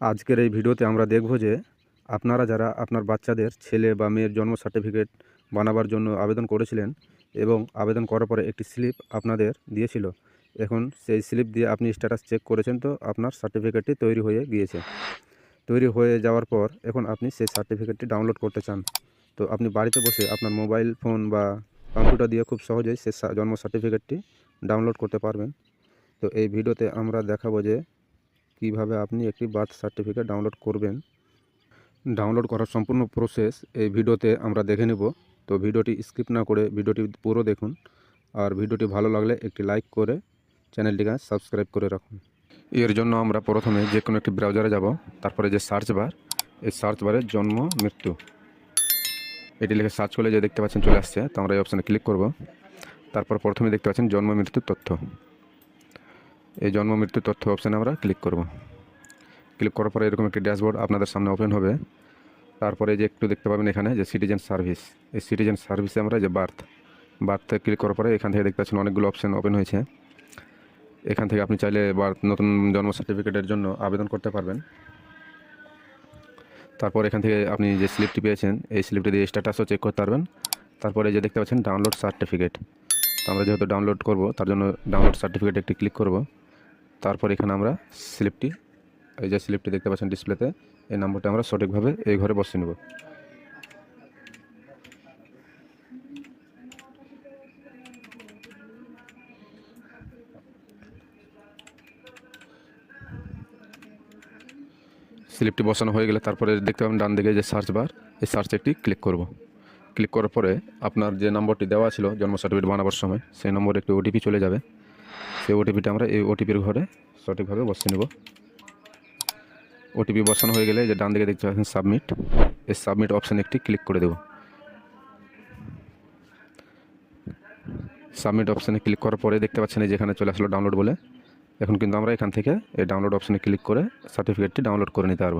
আজকের এই ভিডিওতে আমরা দেখব যে আপনারা যারা আপনার বাচ্চাদের ছেলে বা মেয়ের জন্ম সার্টিফিকেট বানাবার জন্য আবেদন করেছিলেন এবং আবেদন করার পরে একটি স্লিপ আপনাদের দিয়েছিল, এখন সেই স্লিপ দিয়ে আপনি স্ট্যাটাস চেক করেছেন তো আপনার সার্টিফিকেটটি তৈরি হয়ে গিয়েছে। তৈরি হয়ে যাওয়ার পর এখন আপনি সেই সার্টিফিকেটটি ডাউনলোড করতে চান। তো আপনি বাড়িতে বসে আপনার মোবাইল ফোন বা কম্পিউটার দিয়ে খুব সহজেই সে সা- জন্ম সার্টিফিকেটটি ডাউনলোড করতে পারবেন। তো এই ভিডিওতে আমরা দেখাবো যে কীভাবে আপনি একটি বার্থ সার্টিফিকেট ডাউনলোড করবেন। ডাউনলোড করার সম্পূর্ণ প্রসেস এই ভিডিওতে আমরা দেখে নেব। তো ভিডিওটি স্কিপ না করে ভিডিওটি পুরো দেখুন। আর ভিডিওটি ভালো লাগলে একটি লাইক করে চ্যানেলটিকে সাবস্ক্রাইব করে রাখুন। এর জন্য আমরা প্রথমে যে কোনো একটি ব্রাউজারে যাব, তারপরে যে সার্চ বার এই সার্চ বারে জন্ম, মৃত্যু। এটি লিখে সার্চ করলে যে দেখতে পাচ্ছেন চলে আসছে, তো আমরা এই অপশানে ক্লিক করব। তারপর প্রথমে দেখতে পাচ্ছেন জন্ম মৃত্যুর তথ্য। এই জন্ম মৃত্যু তথ্য অপশানে আমরা ক্লিক করব। ক্লিক করার পরে এরকম একটি ড্যাশবোর্ড আপনাদের সামনে ওপেন হবে। তারপরে যে একটু দেখতে পাবেন এখানে যে সিটিজেন সার্ভিস এই সিটিজেন সার্ভিসে আমরা যে বার্থ বার্থে ক্লিক করার পরে এখান থেকে দেখতে পাচ্ছেন অনেকগুলো অপশান ওপেন হয়েছে। এখান থেকে আপনি চাইলে বার্থ নতুন জন্ম সার্টিফিকেটের জন্য আবেদন করতে পারবেন। তারপর এখান থেকে আপনি যে স্লিপটি পেয়েছেন, এই স্লিপটি দিয়ে স্ট্যাটাসও চেক করতে পারবেন। তারপরে যে দেখতে পাচ্ছেন ডাউনলোড সার্টিফিকেট আমরা যেহেতু ডাউনলোড করব, তার জন্য ডাউনলোড সার্টিফিকেট একটি ক্লিক করব। তারপর এখানে আমরা স্লিপটি, এই যে স্লিপটি দেখতে পাচ্ছেন ডিসপ্লেতে, এই নাম্বারটা আমরা সঠিকভাবে এই ঘরে বসে নেব। স্লিপটি বসানো হয়ে গেলে তারপরে দেখতে পাবেন ডান দিকে যে সার্চ বার, এই সার্চে একটি ক্লিক করব। ক্লিক করার পরে আপনার যে নম্বরটি দেওয়া ছিল জন্ম সার্টিফিকেট বানাবার সময়, সেই নম্বরে একটি ওটিপি চলে যাবে। সেই ওটিপিটা আমরা এই ওটিপির ঘরে সঠিকভাবে বসিয়ে নেব। ওটিপি বসানো হয়ে গেলে যে ডান দিকে দেখতে পাচ্ছেন সাবমিট, এই সাবমিট অপশানে একটি ক্লিক করে দেব। সাবমিট অপশানে ক্লিক করার পরে দেখতে পাচ্ছেন এই যেখানে চলে আসলো ডাউনলোড বলে। এখন কিন্তু আমরা এখান থেকে এই ডাউনলোড অপশানে ক্লিক করে সার্টিফিকেটটি ডাউনলোড করে নিতে পারব।